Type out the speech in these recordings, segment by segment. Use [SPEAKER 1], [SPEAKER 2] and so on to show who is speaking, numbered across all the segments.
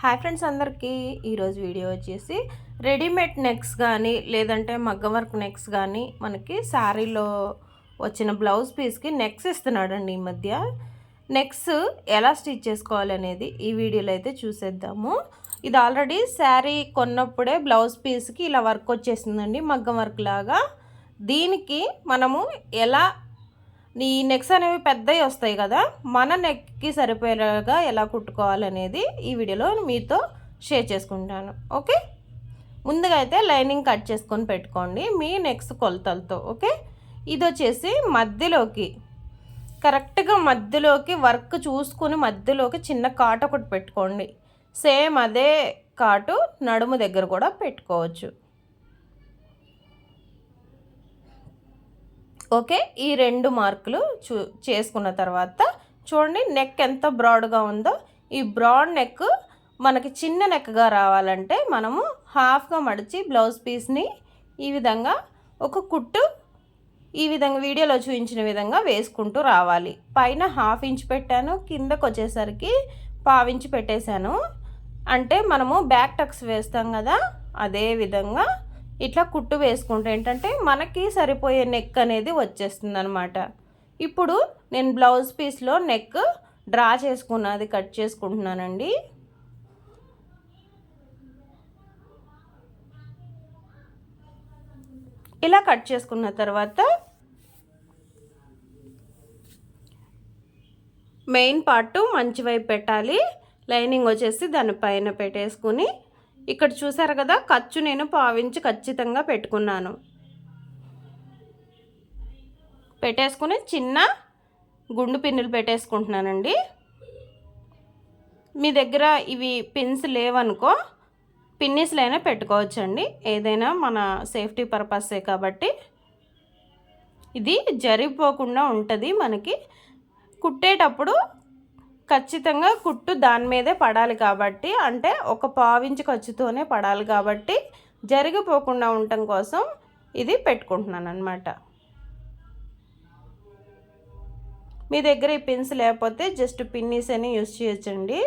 [SPEAKER 1] Hi friends అందరికీ. ఈరోజు video వచ్చేసి రెడీమేడ్ నెక్స్ కానీ లేదంటే మగ్గం వర్క్ నెక్స్ కానీ మనకి శారీలో వచ్చిన బ్లౌజ్ పీస్కి నెక్స్ ఇస్తున్నాడండి ఈ మధ్య. నెక్స్ ఎలా స్టిచ్ చేసుకోవాలి అనేది ఈ వీడియోలో అయితే చూసేద్దాము. ఇది ఆల్రెడీ శారీ కొన్నప్పుడే బ్లౌజ్ పీస్కి ఇలా వర్క్ వచ్చేసిందండి మగ్గం వర్క్ లాగా. దీనికి మనము ఎలా ఈ నెక్స్ అనేవి పెద్దవి వస్తాయి కదా మన నెక్కి సరిపోయేలాగా ఎలా కుట్టుకోవాలనేది ఈ వీడియోలో మీతో షేర్ చేసుకుంటాను. ఓకే? ముందుగా అయితే లైనింగ్ కట్ చేసుకొని పెట్టుకోండి మీ నెక్స్ట్ కొలతలతో. ఓకే? ఇది వచ్చేసి మధ్యలోకి కరెక్ట్గా మధ్యలోకి వర్క్ చూసుకుని మధ్యలోకి చిన్న కాటు ఒకటి పెట్టుకోండి. సేమ్ అదే కాటు నడుము దగ్గర కూడా పెట్టుకోవచ్చు. ఓకే ఈ రెండు మార్కులు చూ చేసుకున్న తర్వాత చూడండి నెక్ ఎంత బ్రాడ్గా ఉందో. ఈ బ్రాడ్ నెక్ మనకి చిన్న నెక్గా రావాలంటే మనము హాఫ్గా మడిచి బ్లౌజ్ పీస్ని ఈ విధంగా ఒక కుట్టు ఈ విధంగా వీడియోలో చూపించిన విధంగా వేసుకుంటూ రావాలి. పైన హాఫ్ ఇంచ్ పెట్టాను కిందకు వచ్చేసరికి పావించి పెట్టేశాను. అంటే మనము బ్యాక్ టక్స్ వేస్తాం కదా అదే విధంగా ఇట్లా కుట్టు వేసుకుంటే ఏంటంటే మనకి సరిపోయే నెక్ అనేది వచ్చేస్తుంది అనమాట ఇప్పుడు నేను బ్లౌజ్ పీస్లో నెక్ డ్రా చేసుకున్నది కట్ చేసుకుంటున్నానండి. ఇలా కట్ చేసుకున్న తర్వాత మెయిన్ పార్ట్ మంచి వైపు పెట్టాలి. లైనింగ్ వచ్చేసి దానిపైన పెట్టేసుకుని ఇక్కడ చూసారు కదా ఖర్చు నేను పావించి ఖచ్చితంగా పెట్టుకున్నాను. పెట్టేసుకుని చిన్న గుండు పిన్నులు పెట్టేసుకుంటున్నానండి. మీ దగ్గర ఇవి పిన్స్ లేవనుకో పిన్నిస్లైనా పెట్టుకోవచ్చండి. ఏదైనా మన సేఫ్టీ పర్పసే కాబట్టి. ఇది జరిగిపోకుండా ఉంటుంది మనకి. కుట్టేటప్పుడు ఖచ్చితంగా కుట్టు దాని మీదే పడాలి కాబట్టి అంటే ఒక పావించి ఖర్చుతోనే పడాలి కాబట్టి జరిగిపోకుండా ఉండటం కోసం ఇది పెట్టుకుంటున్నాను అనమాట మీ దగ్గర ఈ పిన్స్ లేకపోతే జస్ట్ పిన్నీస్ అని యూస్ చేయొచ్చండి.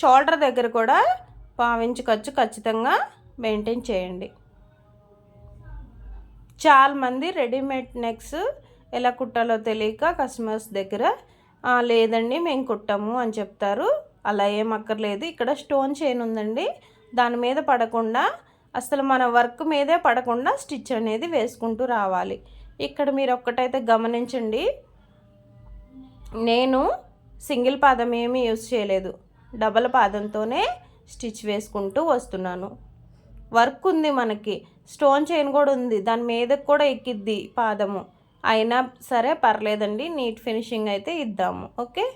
[SPEAKER 1] షోల్డర్ దగ్గర కూడా పావించి ఖర్చు ఖచ్చితంగా మెయింటైన్ చేయండి. చాలామంది రెడీమేడ్ నెక్స్ ఎలా కుట్టాలో తెలియక కస్టమర్స్ దగ్గర లేదండి మేము కుట్టాము అని చెప్తారు. అలా ఏం అక్కర్లేదు. ఇక్కడ స్టోన్ చైన్ ఉందండి. దాని మీద పడకుండా అసలు మన వర్క్ మీదే పడకుండా స్టిచ్ అనేది వేసుకుంటూ రావాలి. ఇక్కడ మీరు ఒక్కటైతే గమనించండి. నేను సింగిల్ పాదం ఏమీ యూస్ చేయలేదు. డబల్ పాదంతోనే స్టిచ్ వేసుకుంటూ వస్తున్నాను. వర్క్ ఉంది మనకి. స్టోన్ చైన్ కూడా ఉంది. దాని మీదకి కూడా ఎక్కిద్ది పాదము. అయినా సరే పర్లేదండి. నీట్ ఫినిషింగ్ అయితే ఇద్దాము. ఓకే?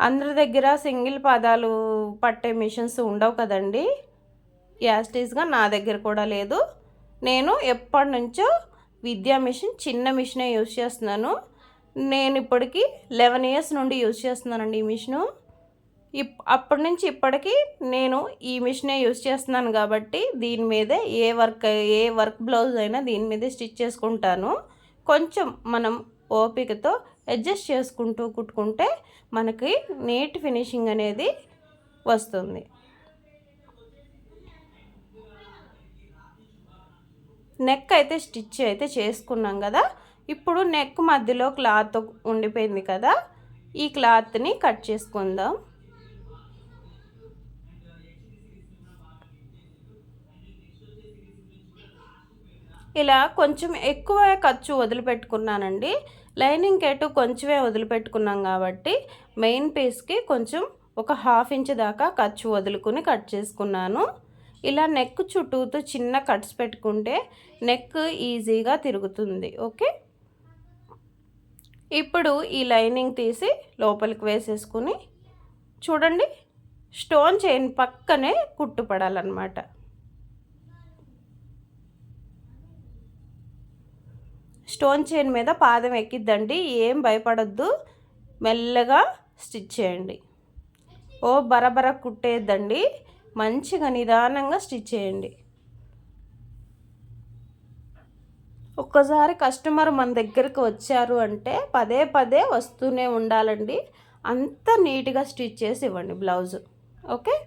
[SPEAKER 1] అందరి దగ్గర సింగిల్ పాదాలు పట్టే మిషన్స్ ఉండవు కదండి. యాస్టీస్గా నా దగ్గర కూడా లేదు. నేను ఎప్పటి నుంచో విద్యా మిషన్ చిన్న మిషనే యూజ్ చేస్తున్నాను. నేను ఇప్పటికి లెవెన్ ఇయర్స్ నుండి యూజ్ చేస్తున్నానండి ఈ మిషను. ఇప్ అప్పటి నుంచి ఇప్పటికీ నేను ఈ మిషనే యూస్ చేస్తున్నాను కాబట్టి దీని మీదే ఏ వర్క్ ఏ వర్క్ బ్లౌజ్ అయినా దీని మీదే స్టిచ్ చేసుకుంటాను. కొంచెం మనం ఓపికతో అడ్జస్ట్ చేసుకుంటూ కుట్టుకుంటే మనకి నీట్ ఫినిషింగ్ అనేది వస్తుంది. నెక్ అయితే స్టిచ్ అయితే చేసుకున్నాం కదా. ఇప్పుడు నెక్ మధ్యలో క్లాత్ ఉండిపోయింది కదా. ఈ క్లాత్ని కట్ చేసుకుందాం. ఇలా కొంచెం ఎక్కువ ఖర్చు వదిలిపెట్టుకున్నానండి. లైనింగ్ కేటు కొంచెమే వదిలిపెట్టుకున్నాం కాబట్టి మెయిన్ పీస్కి కొంచెం ఒక హాఫ్ ఇంచ్ దాకా ఖర్చు వదులుకుని కట్ చేసుకున్నాను. ఇలా నెక్ చుట్టూతో చిన్న కట్స్ పెట్టుకుంటే నెక్ ఈజీగా తిరుగుతుంది. ఓకే? ఇప్పుడు ఈ లైనింగ్ తీసి లోపలికి వేసేసుకుని చూడండి స్టోన్ చైన్ పక్కనే కుట్టుపడాలన్నమాట. స్టోన్ చైన్ మీద పాదం ఎక్కిద్దండి ఏం భయపడద్దు. మెల్లగా స్టిచ్ చేయండి. ఓ బరబర కుట్టేద్దండి మంచిగా నిదానంగా స్టిచ్ చేయండి. ఒక్కసారి కస్టమర్ మన దగ్గరకు వచ్చారు అంటే పదే పదే వస్తూనే ఉండాలండి. అంత నీట్గా స్టిచ్ చేసి ఇవ్వండి బ్లౌజ్. ఓకే?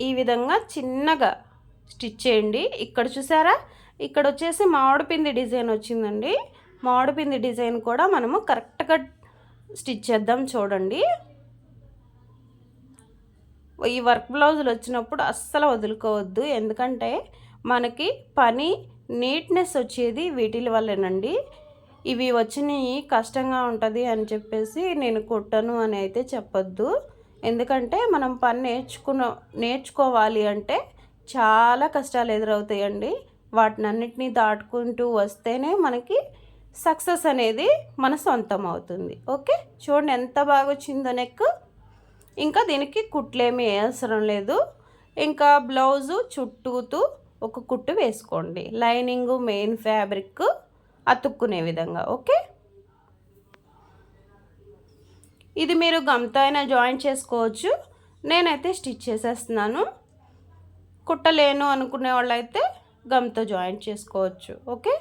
[SPEAKER 1] ఈ విధంగా చిన్నగా స్టిచ్ చేయండి. ఇక్కడ చూసారా? ఇక్కడ వచ్చేసి మామిడిపింది డిజైన్ వచ్చిందండి. మామిడిపింది డిజైన్ కూడా మనము కరెక్ట్గా స్టిచ్ చేద్దాం చూడండి. ఈ వర్క్ బ్లౌజులు వచ్చినప్పుడు అస్సలు వదులుకోవద్దు. ఎందుకంటే మనకి పని నీట్నెస్ వచ్చేది వీటి వల్లేనండి. ఇవి వచ్చినాయి కష్టంగా ఉంటుంది అని చెప్పేసి నేను కుట్టను అని అయితే చెప్పొద్దు. ఎందుకంటే మనం పని నేర్చుకున్న నేర్చుకోవాలి అంటే చాలా కష్టాలు ఎదురవుతాయండి. వాటిని అన్నిటినీ దాటుకుంటూ వస్తేనే మనకి సక్సెస్ అనేది మన సొంతం అవుతుంది. ఓకే? చూడండి ఎంత బాగా వచ్చిందో నెక్ ఇంకా దీనికి కుట్లేమీ అవసరం లేదు. ఇంకా బ్లౌజు చుట్టూతూ ఒక కుట్టు వేసుకోండి. లైనింగ్ మెయిన్ ఫ్యాబ్రిక్ అతుక్కునే విధంగా. ఓకే? ఇది మీరు గమ్తో అయినా జాయిన్ చేసుకోవచ్చు. నేనైతే స్టిచ్ చేసేస్తున్నాను. కుట్టలేను అనుకునే వాళ్ళైతే గమ్తో జాయిన్ చేసుకోవచ్చు. ఓకే?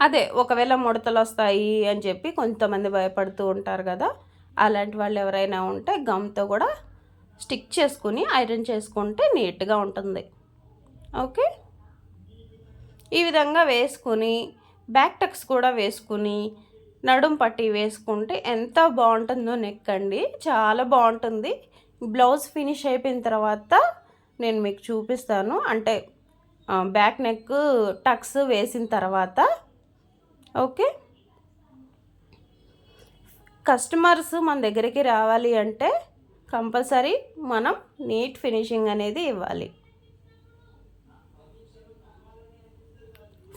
[SPEAKER 1] అదే ఒకవేళ ముడతలు వస్తాయి అని చెప్పి కొంతమంది భయపడుతూ ఉంటారు కదా అలాంటి వాళ్ళు ఎవరైనా ఉంటే గమ్తో కూడా స్టిక్ చేసుకుని ఐరన్ చేసుకుంటే నీట్గా ఉంటుంది. ఓకే? ఈ విధంగా వేసుకుని బ్యాక్ టక్స్ కూడా వేసుకుని నడుం పట్టి వేసుకుంటే ఎంత బాగుంటుందో నెక్ అండి. చాలా బాగుంటుంది. బ్లౌజ్ ఫినిష్ అయిపోయిన తర్వాత నేను మీకు చూపిస్తాను. అంటే బ్యాక్ నెక్ టక్స్ వేసిన తర్వాత ఓకే? కస్టమర్స్ మన దగ్గరికి రావాలి అంటే కంపల్సరీ మనం నీట్ ఫినిషింగ్ అనేది ఇవ్వాలి.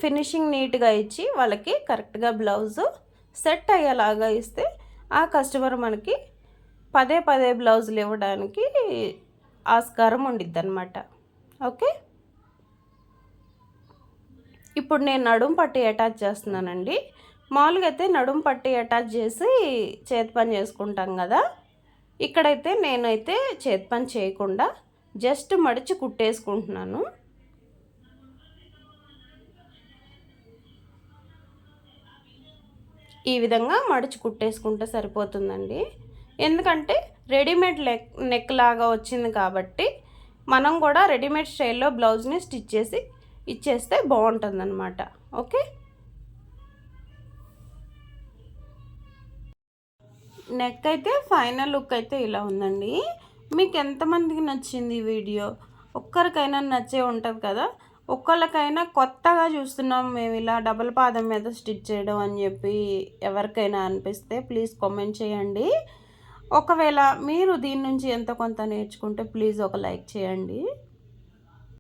[SPEAKER 1] ఫినిషింగ్ నీట్గా ఇచ్చి వాళ్ళకి కరెక్ట్గా బ్లౌజు సెట్ అయ్యేలాగా ఇస్తే ఆ కస్టమర్ మనకి పదే పదే బ్లౌజులు ఇవ్వడానికి ఆస్కారం ఉండిద్ది అనమాట ఓకే? ఇప్పుడు నేను నడుం పట్టి అటాచ్ చేస్తున్నానండి. మామూలుగా అయితే నడుం పట్టి అటాచ్ చేసి చేతి పని చేసుకుంటాం కదా. ఇక్కడైతే నేనైతే చేతి పని చేయకుండా జస్ట్ మడిచి కుట్టేసుకుంటున్నాను. ఈ విధంగా మడిచి కుట్టేసుకుంటే సరిపోతుందండి. ఎందుకంటే రెడీమేడ్ నెక్ నెక్ లాగా వచ్చింది కాబట్టి మనం కూడా రెడీమేడ్ స్టైల్లో బ్లౌజ్ని స్టిచ్ చేసి ఇచ్చేస్తే బాగుంటుందన్నమాట. ఓకే? నెక్ అయితే ఫైనల్ లుక్ అయితే ఇలా ఉందండి. మీకు ఎంతమందికి నచ్చింది ఈ వీడియో? ఒక్కరికైనా నచ్చే ఉంటుంది కదా. ఒక్కళ్ళకైనా కొత్తగా చూస్తున్నాం మేము ఇలా డబల్ పాదం మీద స్టిచ్ చేయడం అని చెప్పి ఎవరికైనా అనిపిస్తే ప్లీజ్ కామెంట్ చేయండి. ఒకవేళ మీరు దీని నుంచి ఎంత కొంత నేర్చుకుంటే ప్లీజ్ ఒక లైక్ చేయండి.